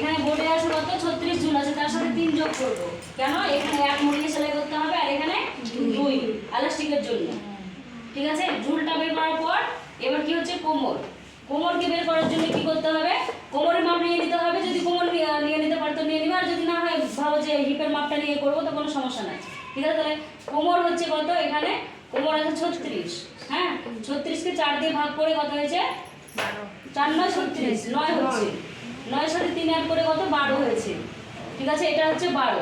এখানে বোর্ডে আছে কত? ছত্রিশ ঝুল আছে তার সাথে তিন যোগ করব। কেন? এখানে এক মুড়িয়ে সেলাই করতে হবে আর এখানে দুই। এলাস্টিকের জন্য। ঠিক আছে? ঝুলটা বের করার পর এবার কি হচ্ছে? কোমর। কোমরকে বের করার জন্য কি করতে হবে? কোমরের মাপ নিয়ে নিতে হবে। যদি কোমর নিয়ে নিয়ে নিতে পারতো নিয়ে নিবে। আর যদি না হয় ভাবো যে হিপের মাপটা নিয়ে করব তো কোনো সমস্যা নাই। ঠিক আছে? তাহলে কোমর হচ্ছে কত? এখানে কোমর আছে ছত্রিশ। হ্যাঁ? ছত্রিশকে চার দিয়ে ভাগ করে কত হয়েছে? চার নয় ছত্রিশ। নয় হচ্ছে। নয়ের সাথে তিন অ্যাড করে কত? বারো হয়েছে। ঠিক আছে এটা হচ্ছে বারো।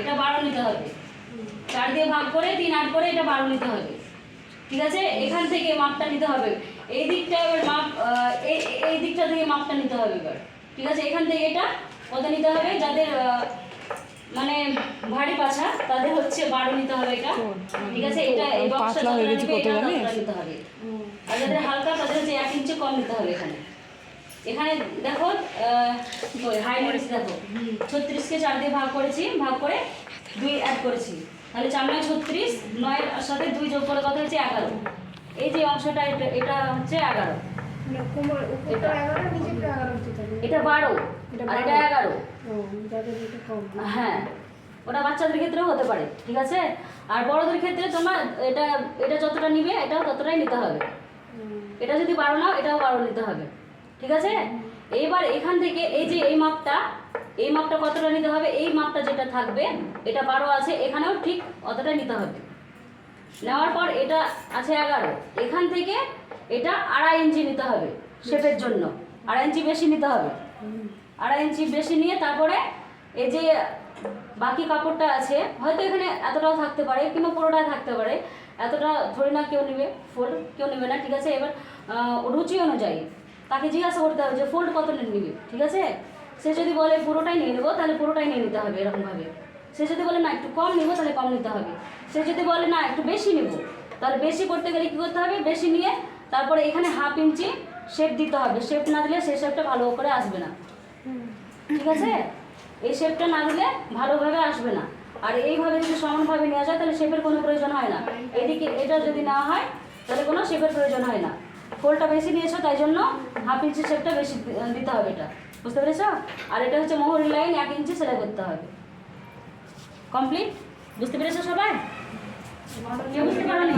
এটা বারো নিতে হবে। চার দিয়ে ভাগ করে তিন আট করে এটা বারো নিতে হবে। ঠিক আছে? এখান থেকে মাপটা নিতে হবে। এই দিকটা এবার মাপ এই দিকটা থেকে মাপটা নিতে হবে এবার। ঠিক আছে? এখান থেকে এটা কত নিতে হবে? যাদের মানে ভারী পাছা তাদের হচ্ছে বারো নিতে হবে এটা। ঠিক আছে? এটা এই বক্সটা নিতে হবে। আর যাদের হালকা তাদের হচ্ছে এক ইঞ্চি কম নিতে হবে এখানে। এখানে দেখো হাই নিয়েছি দেখো। ছত্রিশকে চার দিয়ে ভাগ করেছি ভাগ করে দুই অ্যাড করেছি। তাহলে চার নয় ছত্রিশ নয়ের সাথে দুই যোগ করে কথা হচ্ছে এগারো। এই যে অংশটা এটা এটা হচ্ছে এগারো। এটা। বারো এটা আর এটা এগারো। হ্যাঁ ওটা বাচ্চাদের ক্ষেত্রেও হতে পারে ঠিক আছে? আর বড়দের ক্ষেত্রে তোমার এটা এটা যতটা নিবে এটাও ততটাই নিতে হবে। এটা যদি বারো নাও এটাও বারো নিতে হবে। ঠিক আছে? এইবার এখান থেকে এই যে এই মাপটা এই মাপটা কতটা নিতে হবে? এই মাপটা যেটা থাকবে, এটা বারো আছে, এখানেও ঠিক অতটা নিতে হবে। নেওয়ার পর এটা আছে এগারো। এখান থেকে এটা আড়াই ইঞ্চি নিতে হবে শেপের জন্য। আড়াই ইঞ্চি বেশি নিতে হবে। আড়াই ইঞ্চি বেশি নিয়ে তারপরে এই যে বাকি কাপড়টা আছে, হয়তো এখানে এতটাও থাকতে পারে, কিংবা পুরোটা থাকতে পারে। এতটা ধরে না কেউ নেবে ফোল্ড কেউ নেবে না, ঠিক আছে? এবার রুচি অনুযায়ী তাকে জিজ্ঞাসা করতে হবে যে ফোল্ড কত নিবে? ঠিক আছে? সে যদি বলে পুরোটাই নিয়ে নেব তাহলে পুরোটাই নিয়ে নিতে হবে এরকমভাবে। সে যদি বলে না একটু কম নেব তাহলে কম নিতে হবে। সে যদি বলে না একটু বেশি নেব তাহলে বেশি করতে গেলে কী করতে হবে? বেশি নিয়ে তারপরে এখানে হাফ ইঞ্চি শেপ দিতে হবে। শেপ না দিলে সেই শেপটা ভালো করে আসবে না। ঠিক আছে? এই শেপটা না দিলে ভালোভাবে আসবে না। আর এইভাবে যদি সমানভাবে নেওয়া যায় তাহলে শেপের কোনো প্রয়োজন হয় না। এদিকে এটা যদি নেওয়া হয় তাহলে কোনো শেপের প্রয়োজন হয় না। ফোলটা বেশি নিয়েছো, তাই জন্য হাফ ইঞ্চি শেপটা বেশি দিতে হবে এটা। বুঝতে পেরেছ? আর এটা হচ্ছে মোহরি লাইন এক ইঞ্চি সেলাই করতে হবে। কমপ্লিট বুঝতে পেরেছ সবাই? বুঝতে পারো নি?